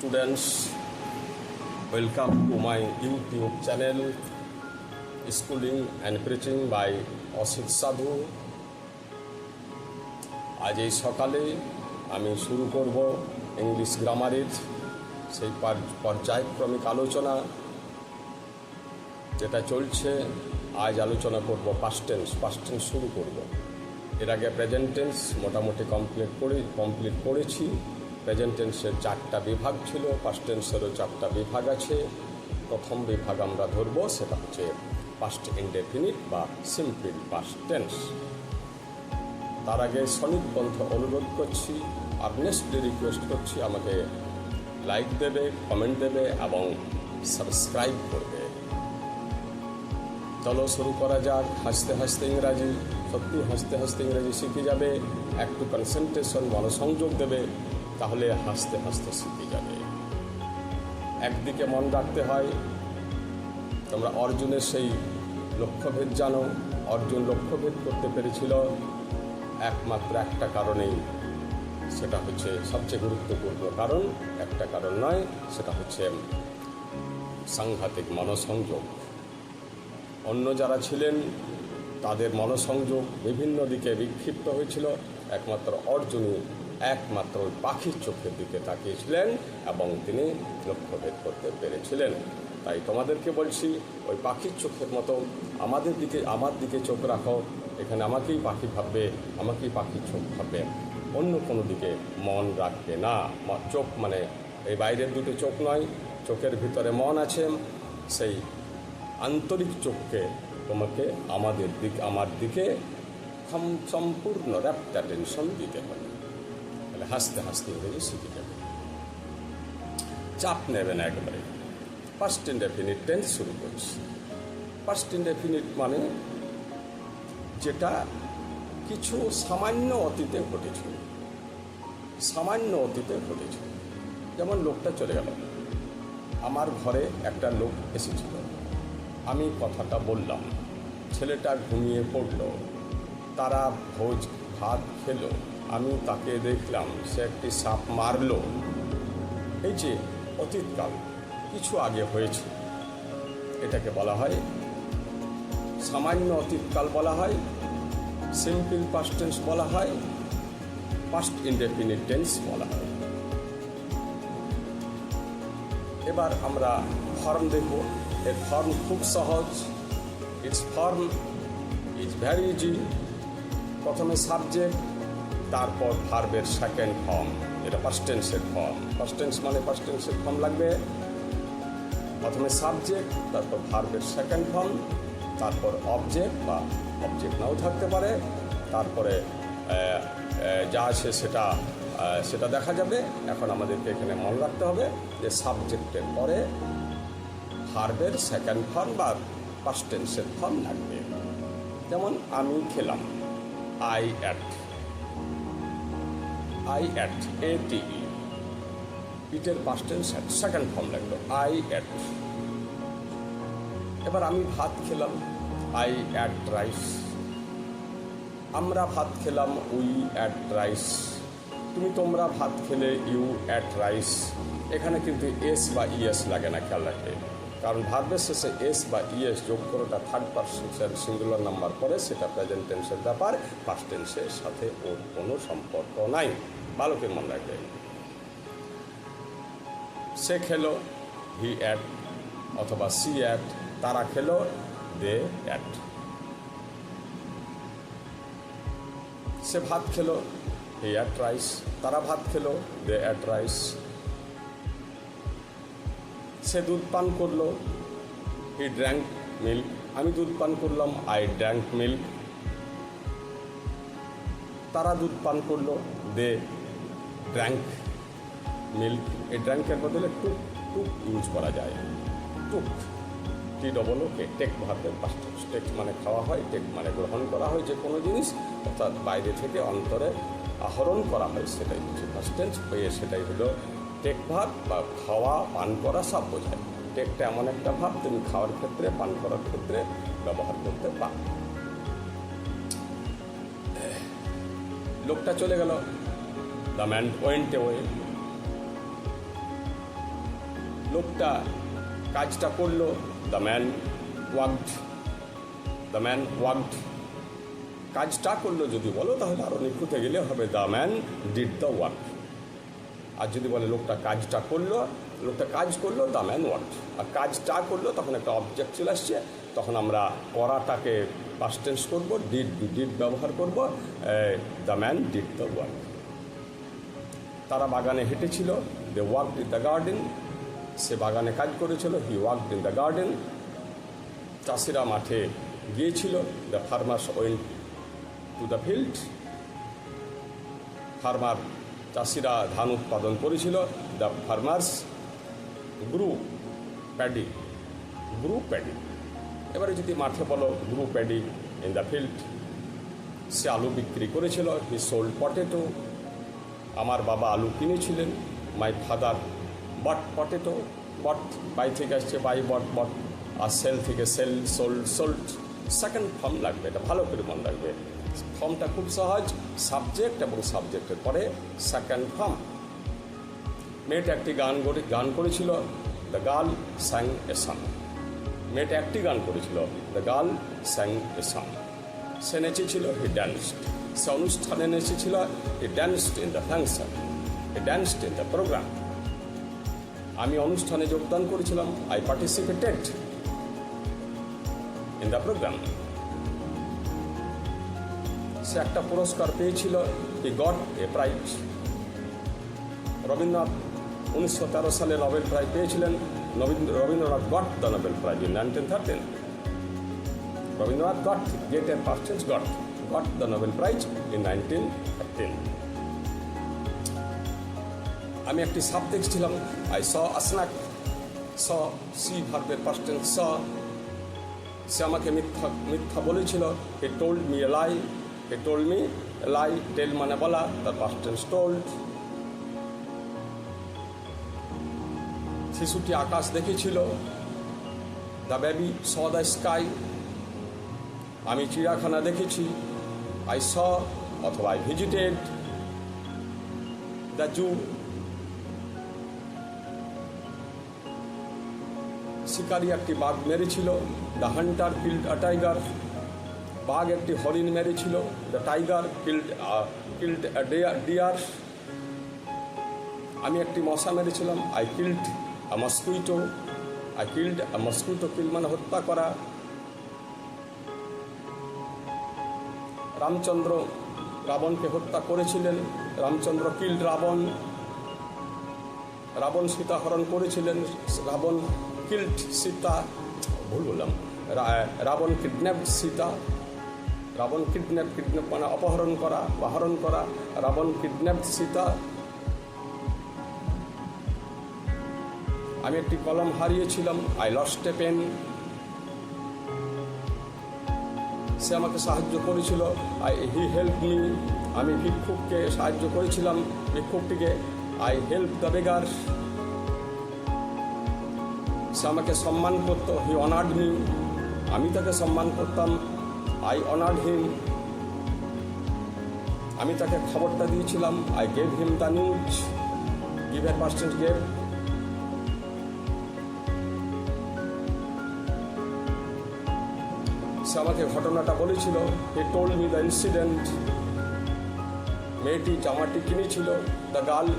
students, welcome to my youtube channel, schooling and preaching by Asit Sadhu আজ এই সকালে আমি শুরু করব ইংলিশ গ্রামারের সেই পার- পর্যায়ক্রমিক আলোচনা, যেটা চলছে। আজ আলোচনা করব পাস্ট টেন্স শুরু করব। এর আগে প্রেজেন্ট টেন্স মোটামুটি কমপ্লিট করে কমপ্লিট করেছি। প্রেজেন্ট টেন্সের চারটা বিভাগ ছিল পাস্ট টেন্সেরও চারটা বিভাগ আছে। প্রথম বিভাগ আমরা ধরব, সেটা হচ্ছে পাস্ট ইনডেফিনিট বা সিম্পল পাস্ট টেন্স তার আগে সনিক পন্থ অনুরোধ করছি আর্নেস্টলি রিকোয়েস্ট করছি, আমাকে লাইক দেবে কমেন্ট দেবে এবং সাবস্ক্রাইব করবে। চলো শুরু করা যাক। হাসতে হাসতে ইংরাজি, সত্যি হাসতে হাসতে ইংরাজি শিখে যাবে। একটু কনসেন্ট্রেশন মনোসংযোগ দেবে। তাহলে হাসতে হাসতে শিখে যাবে। একদিকে মন রাখতে হয়, তোমরা অর্জুনের সেই লক্ষ্যভেদ জানো, অর্জুন লক্ষ্যভেদ করতে পেরেছিল। একমাত্র একটা কারণেই সেটা হচ্ছে সবচেয়ে গুরুত্বপূর্ণ কারণ, একটা কারণ নয়, সেটা হচ্ছে সাংঘাতিক মনসংযোগ। অন্য যারা ছিলেন, তাদের মনসংযোগ বিভিন্ন দিকে বিক্ষিপ্ত হয়েছিল। একমাত্র অর্জুনই একমাত্র ওই পাখির চোখের দিকে তাকিয়েছিলেন এবং তিনি লক্ষ্যভেদ করতে পেরেছিলেন। তাই তোমাদেরকে বলছি, ওই পাখির চোখের মতো আমাদের দিকে, আমার দিকে চোখ রাখো। এখানে আমাকেই পাখি ভাববে, আমাকেই পাখির চোখ ভাববে। অন্য কোনো দিকে মন রাখবে না। চোখ মানে এই বাইরের দুটো চোখ নয়, চোখের ভিতরে মন আছে, সেই আন্তরিক চোখকে তোমাকে আমাদের দিক, আমার দিকে সম- সম্পূর্ণ র্যাপ্ট অ্যাটেনশন দিতে হবে। তাহলে হাসতে হাসতে ইংরেজি শিখে যাবে চাপ নেবে না একবারে। ফার্স্ট ইনডেফিনিট টেন্স শুরু করছি। ফার্স্ট ইনডেফিনিট মানে যেটা কিছু সামান্য অতীতে ঘটেছিল। সামান্য অতীতে ঘটেছিল। যেমন লোকটা চলে গেল। আমার ঘরে একটা লোক এসেছিল। আমি কথাটা বললাম। ছেলেটা ঘুমিয়ে পড়ল। তারা ভোজ ভাত খেলো। আমি তাকে দেখলাম, সে একটি সাপ মারলো। এই যে, অতীতকাল, কিছু আগে হয়েছে। এটাকে বলা হয়, সামান্য অতীতকাল বলা হয়, সিম্পল পাস্ট টেন্স বলা হয় পাস্ট ইনডেফিনিট টেন্স বলা হয়। এবার আমরা ফর্ম দেখব। এর ফর্ম খুব সহজ। Its form is very easy প্রথমে সাবজেক্ট তারপর ভার্বের সেকেন্ড ফর্ম এটা ফার্স্ট টেন্সের ফর্ম ফার্স্ট টেন্স মানে ফার্স্ট টেন্সের ফর্ম লাগবে। প্রথমে সাবজেক্ট তারপর ভার্বের সেকেন্ড ফর্ম তারপর অবজেক্ট বা অবজেক্ট নাও থাকতে পারে। তারপরে যা আছে সেটা সেটা দেখা যাবে। এখন আমাদেরকে এখানে মনে রাখতে হবে যে সাবজেক্টের পরে ভার্বের সেকেন্ড ফর্ম বা পাস্ট টেন্সের ফর্ম লাগবে। যেমন আমি খেলাম I ate I A T ইটের পাস্ট টেন্স সেকেন্ড ফর্ম লাগল আই অ্যাট এবার আমি ভাত খেলাম আই অ্যাট রাইস আমরা ভাত খেলাম উই অ্যাট রাইস তুমি তোমরা ভাত খেলে ইউ অ্যাট রাইস এখানে কিন্তু এস বা ইএস লাগে না, খেয়াল রাখবে। কারণ ভার্বের শেষে এস বা ইএস যোগ করাটা থার্ড পার্সন সিঙ্গুলার নাম্বার পরে সেটা প্রেজেন্ট টেন্সের ব্যাপার পাস্ট টেন্সের সাথে ওর কোনো সম্পর্ক নাই। ভালোকে মনে রাখবে। সে খেলো হি অ্যাট অথবা সি অ্যাট তারা খেলো দে অ্যাট সে ভাত খেলো হি অ্যাট রাইস তারা ভাত খেলো দে অ্যাট রাইস সে দুধ পান করল হি ড্র্যাঙ্ক মিল্ক আমি দুধ পান করলাম আই ড্র্যাঙ্ক মিল্ক তারা দুধ পান করল দে ড্র্যাঙ্ক মিল্ক, এই ড্র্যাঙ্কের বদলে টুক টুক ইউজ করা যায়। Took T double O take ভার্বের পাশে টেক মানে খাওয়া হয়, টেক মানে গ্রহণ করা হয় যে কোনো জিনিস, অর্থাৎ বাইরে থেকে অন্তরে আহরণ করা হয় সেটাই হচ্ছে ফার্স্ট টেন্স হয়ে সেটাই হলো টেক ভাব বা খাওয়া, পান করা সব বোঝায়। টেকটা এমন একটা ভাব, তুমি খাওয়ার ক্ষেত্রে, পান করার ক্ষেত্রে ব্যবহার করতে পারো। লোকটা চলে গেল। দ্য ম্যান ওয়েন্ট ওয়ে লোকটা কাজটা করল। The man worked the man worked কাজটা করল যদি বলো, তাহলে আরও নিখুঁতে গেলে হবে। The man did the work আর যদি বলে লোকটা কাজটা করল, লোকটা কাজ করল দ্য ম্যান ওয়ার্ক আর কাজটা করল, তখন একটা অবজেক্ট চলে আসছে। তখন আমরা করাটাকে পাস্টেন্স করব ডিড ডিড ব্যবহার করব। The man did the work তারা বাগানে হেঁটেছিল। They work in the garden সে বাগানে কাজ করেছিল। He work in the garden চাষিরা মাঠে গিয়েছিল। The farmers went to the field farmer চাষিরা ধান উৎপাদন করেছিল। The farmers grew paddy grew paddy এবারে যদি মাঠে বলো grew paddy in the field সে আলু বিক্রি করেছিল। হি সোল্ড পটেটো আমার বাবা আলু কিনেছিলেন। My father bought potato bought buy থেকে আসছে বাই বট বট আর সেল থেকে sell sold sold second form লাগবে, এটা ভালো করে মনে রাখবে। ফর্মটা খুব সহজ সাবজেক্ট এবং সাবজেক্টের পরে সেকেন্ড ফর্ম মেয়েটা একটি গান করে গান করেছিল the girl sang a song মেয়েটা একটি গান করেছিল the girl sang a song সে নেচেছিল হি ড্যান্সড সে অনুষ্ঠানে এসেছিল a dance in the function a dance in the programme আমি অনুষ্ঠানে যোগদান করেছিলাম I participated in the programme সে একটা পুরস্কার পেয়েছিল he got a prize Rabindranath উনিশশো তেরো সালে নোবেল প্রাইজ পেয়েছিলেন Rabindranath got the Nobel prize in nineteen thirteen Rabindranath got get A past tense got the Nobel prize in nineteen thirteen আমি একটি সাপ দেখছিলাম I saw a snake saw see ভার্বের past tense saw সে আমাকে মিথ্যা মিথ্যা বলেছিল he told me a lie he told me lie tell মানে বলা তার পাস্টেন্স টোল্ড শিশুটি আকাশ দেখেছিল the baby saw the sky আমি চিড়িয়াখানা দেখেছি আই স অথবা আই ভিজিটেড দ্য জু শিকারি একটি বাঘ মেরেছিল the hunter killed a tiger বাঘ একটি হরিণ মেরেছিল the tiger killed killed deer আমি একটি মশা মেরেছিলাম I killed a mosquito I killed a mosquito kill মানে হত্যা করা। রামচন্দ্র রাবণকে হত্যা করেছিলেন, রামচন্দ্র কিল রাবণ রাবণ সীতা হরণ করেছিলেন, রাবণ কিল্ড সীতা, ভুল বললাম Ravan kidnap Sita, Ravan kidnap kidnap মানে অপহরণ করা বা হরণ করা, রাবণ কিডন্যাপ সীতা। আমি একটি কলম হারিয়েছিলাম আই লস্ট এ পেন সে আমাকে সাহায্য করেছিল। আই হি হেল্প মি আমি ভিক্ষুককে সাহায্য করেছিলাম ভিক্ষুকটিকে। আই হেল্প দ্য বেগার সে আমাকে সম্মান করতো। হি অনার্ড মি আমি তাকে সম্মান করতাম। আই অনার্ড হিম আমি তাকে খবরটা দিয়েছিলাম। I gave him the news give A percent gave সে আমাকে ঘটনাটা বলেছিল he told me the incident মেয়েটি জামাটি কিনেছিল the girl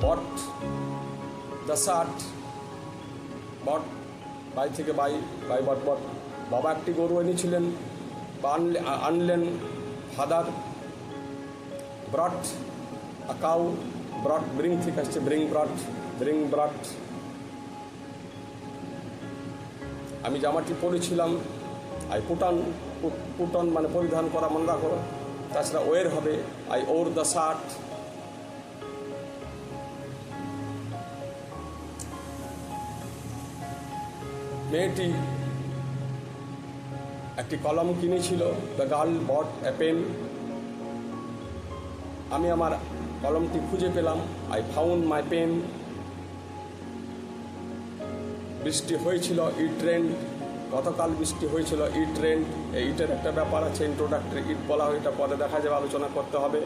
bought the shirt bought buy থেকে বাই বাই বট বট বাবা একটি গরু এনেছিলেন আনলে, আনলেন father brought cow brought bring থেকে আসছে ব্রিং ব্রট ব্রিং ব্রট আমি জামাটি পরেছিলাম আই পুটান, পুটন মানে পরিধান করা মনে রাখো তাছাড়া ওয়ের হবে আই ওর দ্য শার্ট মেয়েটি একটি কলম কিনেছিল the girl bought a pen আমি আমার কলমটি খুঁজে পেলাম আই ফাউন্ড মাই পেন বৃষ্টি হয়েছিল ই ট্রেন্ড গতকাল বৃষ্টি হয়েছিল ই ট্রেন্ড এই ইটের একটা ব্যাপার আছে ইন্ট্রোডাক্টরি ইট বলা হয়, এটা পরে দেখা যাবে, আলোচনা করতে হবে।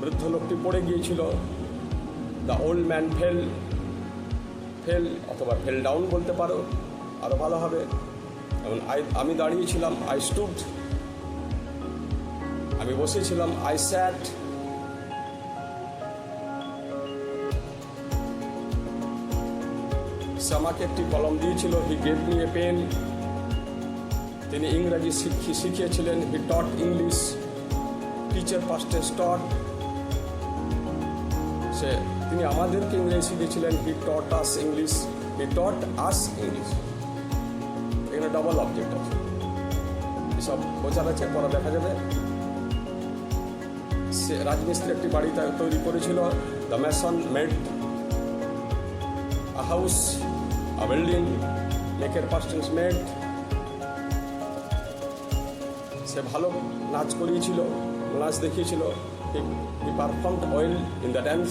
বৃদ্ধ লোকটি পড়ে গিয়েছিল the old man fell fell অথবা ফেল ডাউন বলতে পারো আরও ভালো হবে। এবং আই আমি দাঁড়িয়েছিলাম আই স্টুড আমি বসেছিলাম আই স্যাট সে আমাকে একটি কলম দিয়েছিল he gave me a pen তিনি ইংরাজি শিখি শিখিয়েছিলেন হি টট ইংলিশ টিচার পাস্টে টট সে তিনি আমাদেরকে ইংরেজি শিখিয়েছিলেন he taught us English he taught us English এখানে ডবল অবজেক্ট আছে। এসব বোঝার আছে পরে দেখা যাবে। সে রাজমিস্ত্রি একটি বাড়ি তৈরি করেছিল the mason made a house, a building, maker persons made. সে ভালো নাচ করিয়েছিল নাচ দেখিয়েছিল। He performed well in the dance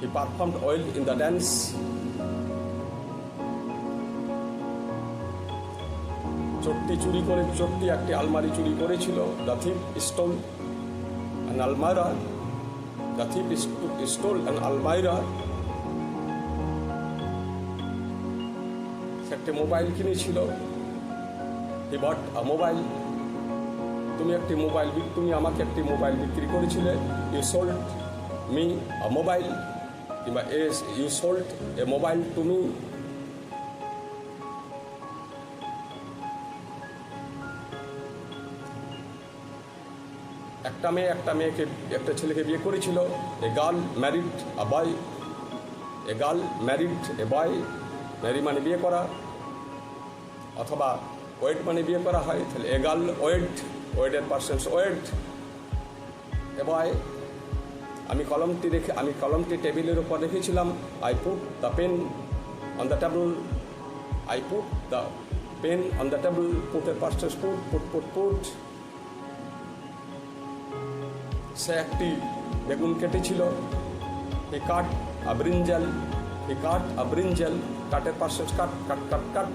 he performed well in the dance চোরটি চুরি করে চোরটি একটি আলমারি চুরি করেছিল। The thief stole an almirah the thief stole an almirah একটি মোবাইল কিনেছিল। A mobile. তুমি একটি মোবাইল তুমি আমাকে একটি মোবাইল বিক্রি করেছিলে। You sold me a mobile কিংবা S you sold a mobile to me একটা মেয়ে, একটা মেয়েকে, একটা ছেলেকে বিয়ে করেছিল। A girl married a boy a girl married a boy marry মানে বিয়ে করা। অথবা ওয়েট মানে বিয়ে করা হয়, তাহলে এ গার্ল ওয়েট, ওয়েটের past tense wait. A boy আমি কলমটি রেখে আমি কলমটি টেবিলের উপর রেখেছিলাম। I put the pen on the table I put the pen on the table পুটের past tense put put put put সে একটি বেগুন কেটেছিল হি কাট আব্রিঞ্জাল হি কাট আব্রিঞ্জাল কাটের পার্সেন্স কাট কাট কাট কাট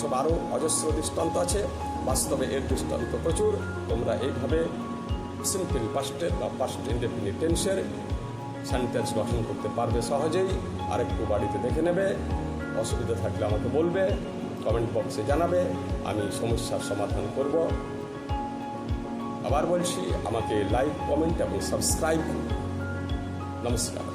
এসব আরও অজস্র দৃষ্টান্ত আছে। বাস্তবে এর দৃষ্টান্ত প্রচুর। তোমরা এইভাবে সিম্পল পাস্টের বা পাস্ট ইনডেফিনিট টেন্সের সেন্টেন্স গঠন করতে পারবে সহজেই। আরেকটু বাড়িতে দেখে নেবে। অসুবিধা থাকলে আমাকে বলবে কমেন্ট বক্সে জানাবে। আমি সমস্যার সমাধান করব। আবার বলছি, আমাকে লাইক কমেন্ট এবং সাবস্ক্রাইব। নমস্কার।